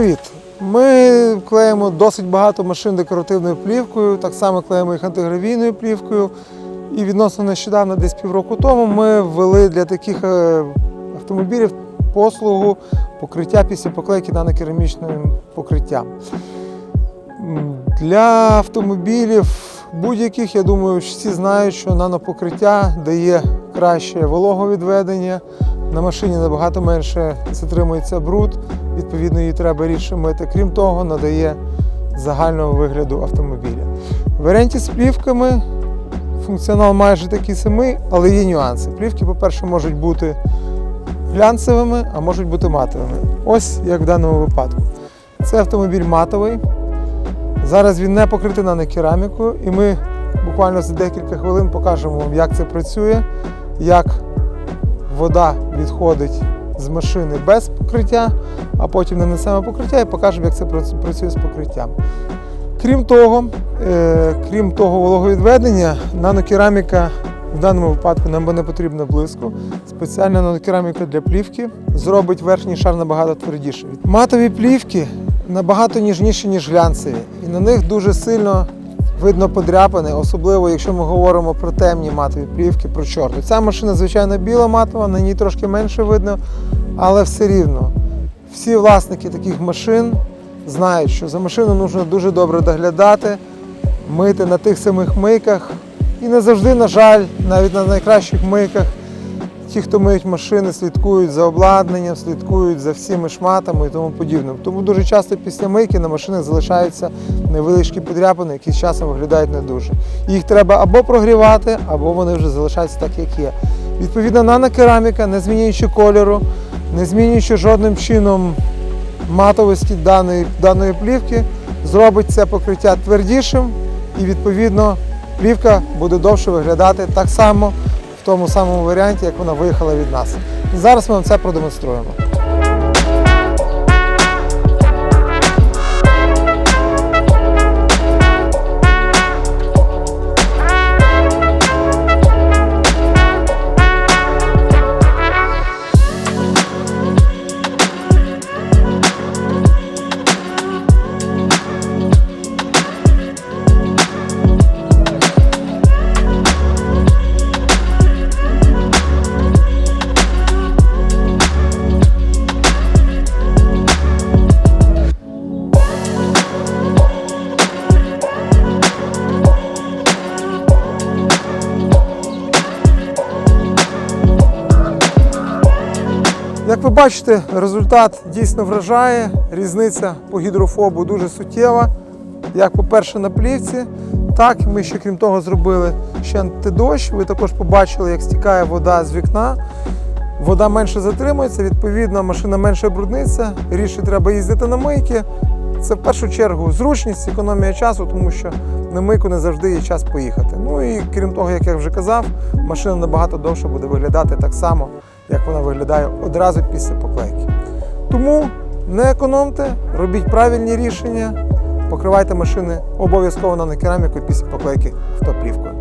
Привіт! Ми клеїмо досить багато машин декоративною плівкою, так само клеїмо їх антигравійною плівкою. І відносно нещодавно, десь півроку тому, ми ввели для таких е, автомобілів послугу покриття після поклейки нанокерамічним покриттям. Для автомобілів будь-яких, я думаю, всі знають, що нанопокриття дає краще вологовідведення. На машині набагато менше затримується бруд, відповідно, її треба рідше мити. Крім того, надає загального вигляду автомобіля. В варіанті з плівками функціонал майже такий самий, але є нюанси. Плівки, по-перше, можуть бути глянцевими, а можуть бути матовими. Ось як в даному випадку. Це автомобіль матовий. Зараз він не покритий нанокерамікою, і ми буквально за декілька хвилин покажемо вам, як це працює, як вода відходить з машини без покриття, а потім нанесемо покриття і покажемо, як це працює з покриттям. Крім того, е, крім того вологовідведення, нанокераміка в даному випадку нам не потрібно близько. Спеціальна нанокераміка для плівки зробить верхній шар набагато твердіше. Матові плівки набагато ніжніші, ніж глянцеві, і на них дуже сильно видно подряпини, особливо якщо ми говоримо про темні матові плівки, про чорну. Ця машина, звичайно, біла матова, на ній трошки менше видно, але все рівно. Всі власники таких машин знають, що за машину потрібно дуже добре доглядати, мити на тих самих мийках. І не завжди, на жаль, навіть на найкращих мийках ті, хто миють машини, слідкують за обладнанням, слідкують за всіми шматами і тому подібним. Тому дуже часто після мийки на машинах залишаються невеличкі подряпини, які з часом виглядають не дуже. Їх треба або прогрівати, або вони вже залишаються так, як є. Відповідно, нанокераміка, не змінюючи кольору, не змінюючи жодним чином матовості даної, даної плівки, зробить це покриття твердішим і відповідно плівка буде довше виглядати так само в тому самому варіанті, як вона виїхала від нас. Зараз ми вам це продемонструємо. Як ви бачите, результат дійсно вражає. Різниця по гідрофобу дуже суттєва. Як, по-перше, на плівці, так ми ще крім того зробили ще антидощ. Ви також побачили, як стікає вода з вікна. Вода менше затримується, відповідно, машина менше брудниться, рідше треба їздити на мийки. Це в першу чергу зручність, економія часу, тому що на мийку не завжди є час поїхати. Ну і крім того, як я вже казав, машина набагато довше буде виглядати так само, як вона виглядає одразу після поклейки. Тому не економте, робіть правильні рішення, покривайте машини обов'язково на кераміку після поклейки автоплівкою.